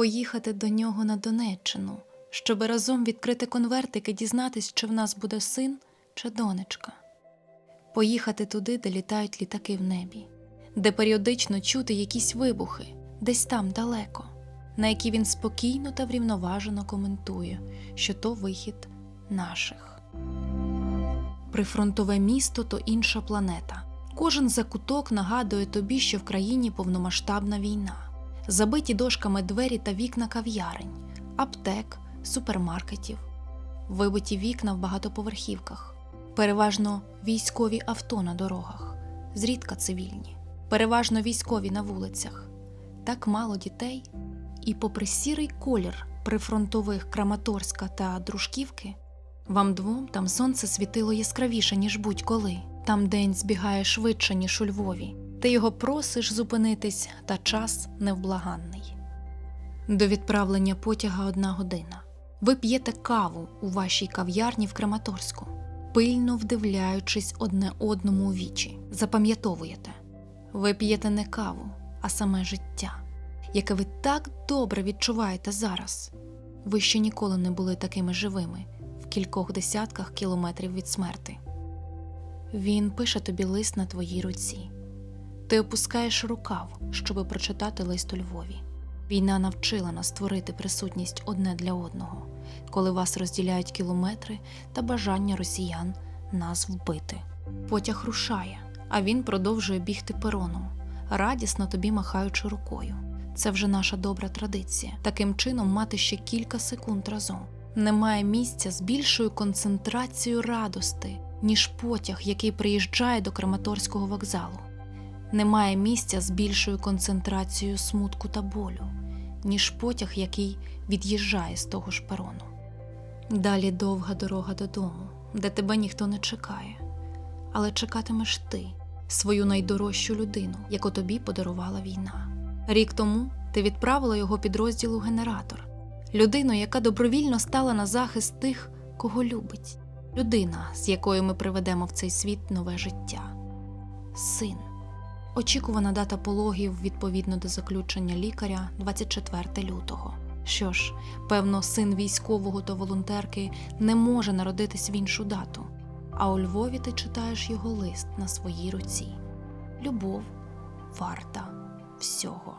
поїхати до нього на Донеччину, щоби разом відкрити конвертик і дізнатись, чи в нас буде син чи донечка. Поїхати туди, де літають літаки в небі, де періодично чути якісь вибухи, десь там далеко, на які він спокійно та врівноважено коментує, що то вихід наших. Прифронтове місто то інша планета. Кожен закуток нагадує тобі, що в країні повномасштабна війна, забиті дошками двері та вікна кав'ярень, аптек, супермаркетів, вибиті вікна в багатоповерхівках, переважно військові авто на дорогах, зрідка цивільні, переважно військові на вулицях, так мало дітей, і, попри сірий колір прифронтових Краматорська та Дружківки, вам двом там сонце світило яскравіше, ніж будь-коли. Там день збігає швидше, ніж у Львові. Ти його просиш зупинитись, та час невблаганний. До відправлення потяга одна година. Ви п'єте каву у вашій кав'ярні в Краматорську, пильно вдивляючись одне одному у вічі, запам'ятовуєте. Ви п'єте не каву, а саме життя, яке ви так добре відчуваєте зараз. Ви ще ніколи не були такими живими в кількох десятках кілометрів від смерти. Він пише тобі лист на твоїй руці. Ти опускаєш рукав, щоби прочитати лист у Львові. Війна навчила нас створити присутність одне для одного, коли вас розділяють кілометри та бажання росіян нас вбити. Потяг рушає, а він продовжує бігти пероном, радісно тобі махаючи рукою. Це вже наша добра традиція. Таким чином мати ще кілька секунд разом. Немає місця з більшою концентрацією радости, ніж потяг, який приїжджає до Краматорського вокзалу. Немає місця з більшою концентрацією смутку та болю, ніж потяг, який від'їжджає з того ж перону. Далі довга дорога додому, де тебе ніхто не чекає, але чекатимеш ти, свою найдорожчу людину, яку тобі подарувала війна. Рік тому ти відправила його підрозділу генератор, людину, яка добровільно стала на захист тих, кого любить, людина, з якою ми приведемо в цей світ нове життя. Син. Очікувана дата пологів відповідно до заключення лікаря 24 лютого. Що ж, певно, син військового та волонтерки не може народитись в іншу дату, а у Львові ти читаєш його лист на своїй руці. Любов варта всього.